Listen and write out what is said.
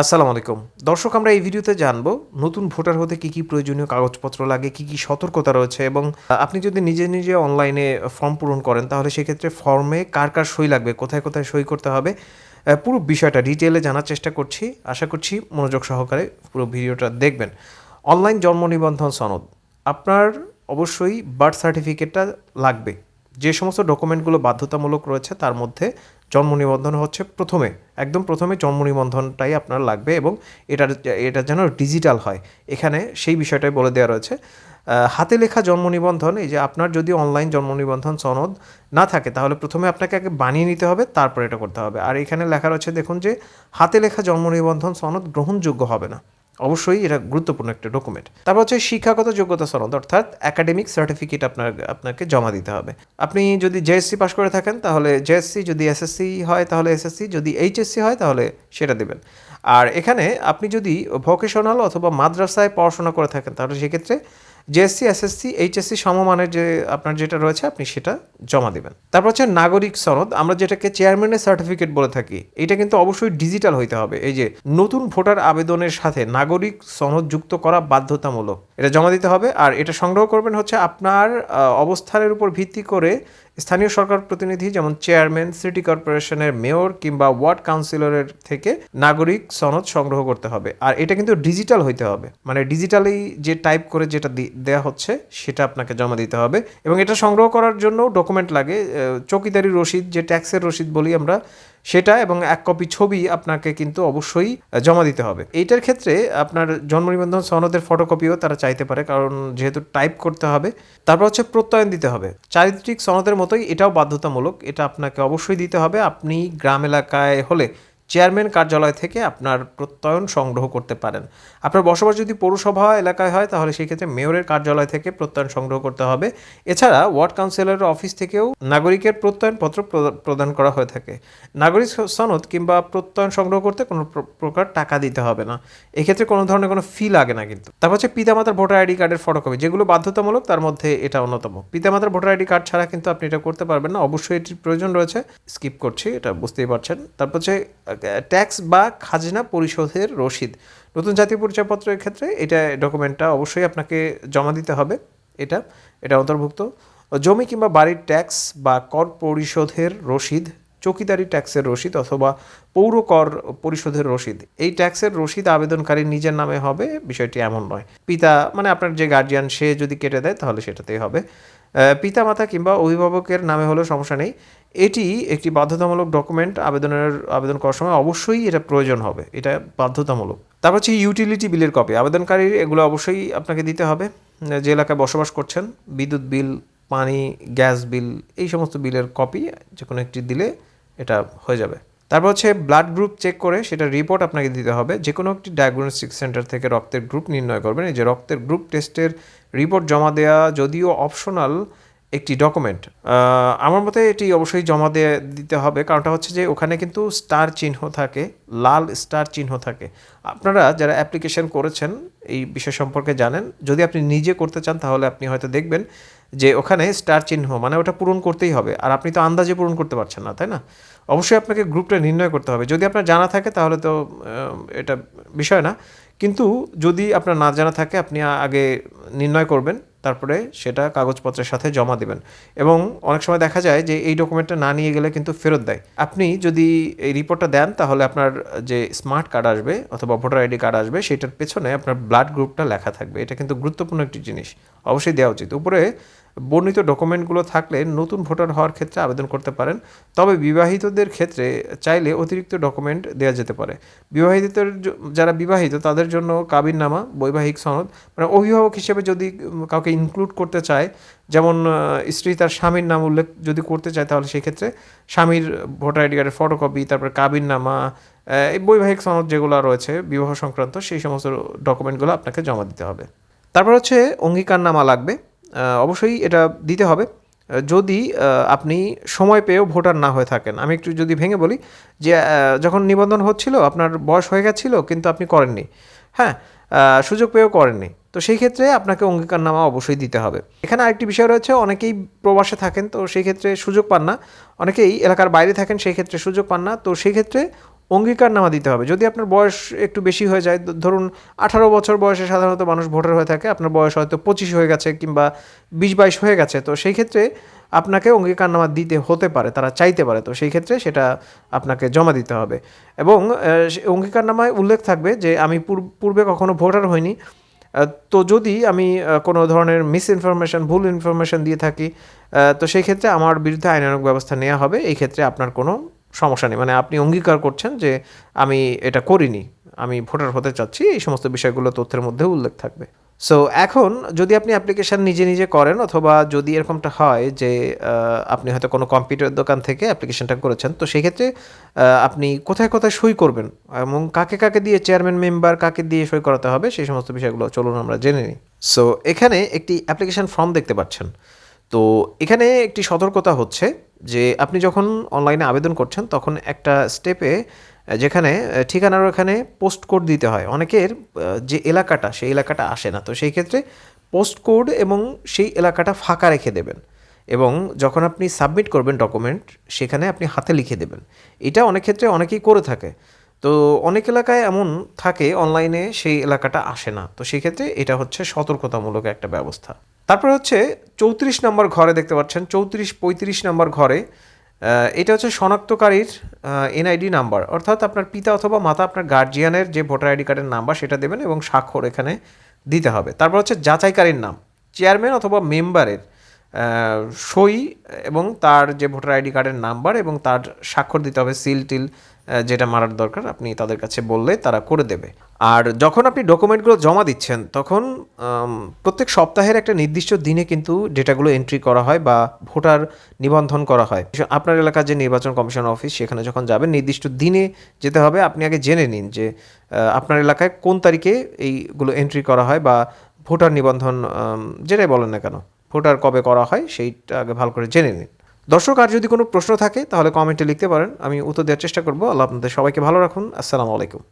আসসালামু আলাইকুম। দর্শক, আমরা এই ভিডিওতে জানব নতুন ভোটার হতে কি কি প্রয়োজনীয় কাগজপত্র লাগে, কি কি সতর্কতা রয়েছে এবং আপনি যদি নিজে নিজে অনলাইনে ফর্ম পূরণ করেন তাহলে সেক্ষেত্রে ফর্মে কার কার সই লাগবে, কোথায় কোথায় সই করতে হবে পুরো বিষয়টা ডিটেলে জানার চেষ্টা করছি। আশা করছি মনোযোগ সহকারে পুরো ভিডিওটা দেখবেন। অনলাইন জন্ম নিবন্ধন সনদ, আপনার অবশ্যই বার্থ সার্টিফিকেটটা লাগবে। যে সমস্ত ডকুমেন্টগুলো বাধ্যতামূলক রয়েছে, তার মধ্যে জন্ম নিবন্ধন হচ্ছে প্রথমে। একদম প্রথমে জন্ম নিবন্ধনটাই আপনার লাগবে এবং এটার, এটা যেন ডিজিটাল হয়। এখানে সেই বিষয়টাই বলে দেওয়া রয়েছে। হাতে লেখা জন্ম নিবন্ধন, এই যে আপনার যদি অনলাইন জন্ম নিবন্ধন সনদ না থাকে, তাহলে প্রথমে আপনাকে আগে বানিয়ে নিতে হবে, তারপর এটা করতে হবে। আর এখানে লেখা রয়েছে, দেখুন যে হাতে লেখা জন্ম নিবন্ধন সনদ গ্রহণযোগ্য হবে না। অবশ্যই এটা গুরুত্বপূর্ণ একটা ডকুমেন্ট তারপর হচ্ছে শিক্ষাগত যোগ্যতা সনদ, অর্থাৎ একাডেমিক সার্টিফিকেট আপনার, আপনাকে জমা দিতে হবে। আপনি যদি জেএসসি পাশ করে থাকেন, তাহলে জেএসসি যদি এসএসসি হয়, তাহলে এসএসসি যদি এইচএসসি হয়, তাহলে সেটা দেবেন। আর এখানে আপনি যদি ভোকেশনাল অথবা মাদ্রাসায় পড়াশোনা করে থাকেন, তাহলে সেক্ষেত্রে জেএসসি এসএসসি এইচএসসি সমমানের যে আপনার যেটা রয়েছে, আপনি সেটা জমা দেবেন। তারপর হচ্ছে নাগরিক সনদ। আমরা যেটাকে চেয়ারম্যানের সার্টিফিকেট বলে থাকি, এটা কিন্তু অবশ্যই ডিজিটাল হইতে হবে। এই যে নতুন ভোটার আবেদনের সাথে নাগরিক সনদ যুক্ত করা বাধ্যতামূলক। এটা জমা দিতে হবে। আর এটা সংগ্রহ করবেন হচ্ছে আপনার অবস্থানের উপর ভিত্তি করে স্থানীয় সরকার প্রতিনিধি যেমন চেয়ারম্যান, সিটি কর্পোরেশনের মেয়র কিংবা ওয়ার্ড কাউন্সিলরের থেকে নাগরিক সনদ সংগ্রহ করতে হবে। আর এটা কিন্তু ডিজিটাল হইতে হবে। মানে ডিজিটালি যে টাইপ করে যেটা দেয়া হচ্ছে, সেটা আপনাকে জমা দিতে হবে। এবং এটা সংগ্রহ করার জন্য ডকুমেন্ট লাগে। চৌকিদারি রসিদ যে ট্যাক্সের রসিদ বলি আমরা সেটা এবং এক কপি ছবি আপনাকে কিন্তু অবশ্যই জমা দিতে হবে। এইটার ক্ষেত্রে আপনার জন্ম নিবন্ধন সনদের ফটোকপিও তারা চাইতে পারে, কারণ যেহেতু টাইপ করতে হবে, তারপর হচ্ছে প্রত্যয়ন দিতে হবে। চারিত্রিক সনদের মতোই এটাও বাধ্যতামূলক, এটা আপনাকে অবশ্যই দিতে হবে। আপনি গ্রাম এলাকায় হলে চেয়ারম্যান কার্যালয় থেকে আপনার প্রত্যয়ন সংগ্রহ করতে পারেন। আপনার বসবাস যদি পৌরসভা এলাকায় হয়, তাহলে সেই ক্ষেত্রে মেয়রের কার্যালয় থেকে প্রত্যয়ন সংগ্রহ করতে হবে। এছাড়া ওয়ার্ড কাউন্সিলরের অফিস থেকেও নাগরিকের প্রত্যয়নপত্র প্রদা- প্রদান করা হয়ে থাকে। নাগরিক সনদ কিংবা প্রত্যয়ন সংগ্রহ করতে কোনো প্র- প্রকার টাকা দিতে হবে না। এক্ষেত্রে কোনো ধরনের কোনো ফি লাগে না কিন্তু। তারপর হচ্ছে পিতামাতার ভোটার আইডি কার্ডের ফটোকপি, যেগুলো বাধ্যতামূলক, তার মধ্যে এটা অন্যতম। পিতামাতার ভোটার আইডি কার্ড ছাড়া কিন্তু আপনি এটা করতে পারবেন না। অবশ্যই এটির প্রয়োজন রয়েছে। স্কিপ করছি, এটা বুঝতেই পারছেন। তারপর হচ্ছে ট্যাক্স বা খাজনা পরিশোধের রসিদ। নতুন জাতীয় পরিচয়পত্রের ক্ষেত্রে এটা ডকুমেন্টটা অবশ্যই আপনাকে জমা দিতে হবে। এটা এটা অন্তর্ভুক্ত। জমি কিংবা বাড়ির ট্যাক্স বা কর পরিশোধের রসিদ, চৌকিদারি ট্যাক্সের রসিদ অথবা পৌর কর পরিশোধের রসিদ, এই ট্যাক্সের রসিদ আবেদনকারী নিজের নামে হবে, বিষয়টি এমন নয়। পিতা মানে আপনার যে গার্জিয়ান সে যদি কেটে দেয় তাহলে সেটাতেই হবে। পিতামাতা কিংবা অভিভাবকের নামে হলেও সমস্যা নেই। এটি একটি বাধ্যতামূলক ডকুমেন্ট আবেদনের, আবেদন করার সময় অবশ্যই এটা প্রয়োজন হবে। এটা বাধ্যতামূলক। তারপর হচ্ছে ইউটিলিটি বিলের কপি আবেদনকারীর এগুলো অবশ্যই আপনাকে দিতে হবে। যে এলাকায় বসবাস করছেন, বিদ্যুৎ বিল, পানি, গ্যাস বিল, এই সমস্ত বিলের কপি যে কোনো একটি দিলে এটা হয়ে যাবে। তারপর হচ্ছে ব্লাড গ্রুপ চেক করে সেটা রিপোর্ট আপনাকে দিতে হবে। যে কোনো একটি ডায়াগনস্টিক সেন্টার থেকে রক্তের গ্রুপ নির্ণয় করবেন। এই যে রক্তের গ্রুপ টেস্টের রিপোর্ট জমা দেওয়া যদিও অপশনাল একটি ডকুমেন্ট আমার মতে এটি অবশ্যই জমা দিয়ে, দিতে হবে। কারণটা হচ্ছে যে ওখানে কিন্তু স্টার চিহ্ন থাকে, লাল স্টার চিহ্ন থাকে। আপনারা যারা অ্যাপ্লিকেশন করেছেন, এই বিষয় সম্পর্কে জানেন। যদি আপনি নিজে করতে চান, তাহলে আপনি হয়তো দেখবেন যে ওখানে স্টার চিহ্ন মানে ওটা পূরণ করতেই হবে। আর আপনি তো আন্দাজে পূরণ করতে পারছেন না, তাই না? অবশ্যই আপনাকে গ্রুপটা নির্ণয় করতে হবে। যদি আপনার জানা থাকে তাহলে তো এটা বিষয় না। কিন্তু যদি আপনার না জানা থাকে, আপনি আগে নির্ণয় করবেন। তারপরে সেটা কাগজপত্রের সাথে জমা দেবেন। এবং অনেক সময় দেখা যায় যে এই ডকুমেন্টটা না নিয়ে গেলে কিন্তু ফেরত দেয়। আপনি যদি এই রিপোর্টটা দেন, তাহলে আপনার যে স্মার্ট কার্ড আসবে অথবা ভোটার আইডি কার্ড আসবে, সেটার পেছনে আপনার ব্লাড গ্রুপটা লেখা থাকবে। এটা কিন্তু গুরুত্বপূর্ণ একটি জিনিস। অবশ্যই দেওয়া উচিত। উপরে বর্ণিত ডকুমেন্টগুলো থাকলে নতুন ভোটার হওয়ার ক্ষেত্রে আবেদন করতে পারেন। তবে বিবাহিতদের ক্ষেত্রে চাইলে অতিরিক্ত ডকুমেন্ট দেওয়া যেতে পারে। বিবাহিতদের যারা বিবাহিত, তাদের জন্য কাবিননামা, বৈবাহিক সনদ মানে অভিভাবক হিসেবে যদি কাউকে ইনক্লুড করতে চায়, যেমন স্ত্রী তার স্বামীর নাম উল্লেখ যদি করতে চায়, তাহলে সেই ক্ষেত্রে স্বামীর ভোটার আইডি কার্ডের ফটোকপি তারপর কাবিননামা এই বৈবাহিক সনদ যেগুলো রয়েছে, বিবাহ সংক্রান্ত, সেই সমস্ত ডকুমেন্টগুলো আপনাকে জমা দিতে হবে। তারপর হচ্ছে অঙ্গীকারনামা লাগবে। অবশ্যই এটা দিতে হবে। যদি আপনি সময় পেয়েও ভোটার না হয়ে থাকেন, আমি একটু যদি ভেঙে বলি যে যখন নিবন্ধন হচ্ছিল, আপনার বয়স হয়ে গেছিল, কিন্তু আপনি করেননি। হ্যাঁ সুযোগ পেয়েও করেননি। তো সেই ক্ষেত্রে আপনাকে অঙ্গীকারনামা অবশ্যই দিতে হবে। এখানে আরেকটি বিষয় রয়েছে, অনেকেই প্রবাসে থাকেন, তো সেই ক্ষেত্রে সুযোগ পান না। অনেকেই এলাকার বাইরে থাকেন, সেই ক্ষেত্রে সুযোগ পান না। তো সেই ক্ষেত্রে অঙ্গীকারনামা দিতে হবে। যদি আপনার বয়স একটু বেশি হয়ে যায় ধরুন আঠারো বছর বয়সে সাধারণত মানুষ ভোটার হয়ে থাকে, আপনার বয়স হয়তো পঁচিশ হয়ে গেছে কিংবা বিশ বাইশ হয়ে গেছে, তো সেই ক্ষেত্রে আপনাকে অঙ্গীকারনামা দিতে হতে পারে, তারা চাইতে পারে, তো সেই ক্ষেত্রে সেটা আপনাকে জমা দিতে হবে। এবং অঙ্গীকারনামায় উল্লেখ থাকবে যে, আমি পূর্বে কখনো ভোটার হইনি তো যদি আমি কোনো ধরনের মিস ইনফরমেশন ভুল ইনফরমেশন দিয়ে থাকি তো সেই ক্ষেত্রে আমার বিরুদ্ধে আইনানুগ ব্যবস্থা নেওয়া হবে, এই ক্ষেত্রে আপনার কোনো সমস্যা নেই। মানে আপনি অঙ্গীকার করছেন যে আমি এটা করিনি, আমি ভোটার হতে চাচ্ছি, এই সমস্ত বিষয়গুলো তথ্যের মধ্যে উল্লেখ থাকবে। সো এখন যদি আপনি অ্যাপ্লিকেশান নিজে নিজে করেন অথবা যদি এরকমটা হয় যে আপনি হয়তো কোনো কম্পিউটার দোকান থেকে অ্যাপ্লিকেশনটা করেছেন, তো সেক্ষেত্রে আপনি কোথায় কোথায় সই করবেন এবং কাকে কাকে দিয়ে চেয়ারম্যান মেম্বার কাকে দিয়ে সই করাতে হবে, সেই সমস্ত বিষয়গুলো চলুন আমরা জেনে নিই। সো এখানে একটি অ্যাপ্লিকেশন ফর্ম দেখতে পাচ্ছেন। তো এখানে একটি সতর্কতা হচ্ছে যে আপনি যখন অনলাইনে আবেদন করছেন, তখন একটা স্টেপে যেখানে ঠিকানার ওখানে পোস্ট কোড দিতে হয়। অনেকের যে এলাকাটা, সেই এলাকাটা আসে না। তো সেই ক্ষেত্রে পোস্ট কোড এবং সেই এলাকাটা ফাঁকা রেখে দেবেন এবং যখন আপনি সাবমিট করবেন ডকুমেন্ট সেখানে আপনি হাতে লিখে দেবেন। এটা অনেক ক্ষেত্রে অনেকেই করে থাকে। তো অনেক এলাকায় এমন থাকে অনলাইনে সেই এলাকাটা আসে না। তো সেই ক্ষেত্রে এটা হচ্ছে সতর্কতামূলক একটা ব্যবস্থা। তারপরে হচ্ছে চৌত্রিশ নম্বর ঘরে দেখতে পাচ্ছেন, চৌত্রিশ, পঁয়ত্রিশ নম্বর ঘরে এটা হচ্ছে শনাক্তকারীর এনআইডি নাম্বার। অর্থাৎ আপনার পিতা অথবা মাতা আপনার গার্জিয়ানের যে ভোটার আইডি কার্ডের নাম্বার সেটা দেবেন এবং স্বাক্ষর এখানে দিতে হবে। তারপর হচ্ছে যাচাইকারীর নাম। চেয়ারম্যান অথবা মেম্বারের সই এবং তার যে ভোটার আইডি কার্ডের নাম্বার এবং তার স্বাক্ষর দিতে হবে, সিল, টিল যেটা মারার দরকার, আপনি তাদের কাছে বললে তারা করে দেবে। আর যখন আপনি ডকুমেন্টগুলো জমা দিচ্ছেন, তখন প্রত্যেক সপ্তাহের একটা নির্দিষ্ট দিনে কিন্তু ডেটাগুলো এন্ট্রি করা হয় বা ভোটার নিবন্ধন করা হয়। আপনার এলাকার যে নির্বাচন কমিশন অফিস, সেখানে যখন যাবেন, নির্দিষ্ট দিনে যেতে হবে। আপনি আগে জেনে নিন যে আপনার এলাকায় কোন তারিখে এইগুলো এন্ট্রি করা হয় বা ভোটার নিবন্ধন যেটাই বলেন না কেন, ভোটার কবে করা হয়, সেইটা আগে ভালো করে জেনে নিন। দর্শক, আর যদি কোনো প্রশ্ন থাকে, তাহলে কমেন্টে লিখতে পারেন। আমি উত্তর দেওয়ার চেষ্টা করব। আল্লাহ আপনাদের সবাইকে ভালো রাখুন। আসসালামু আলাইকুম।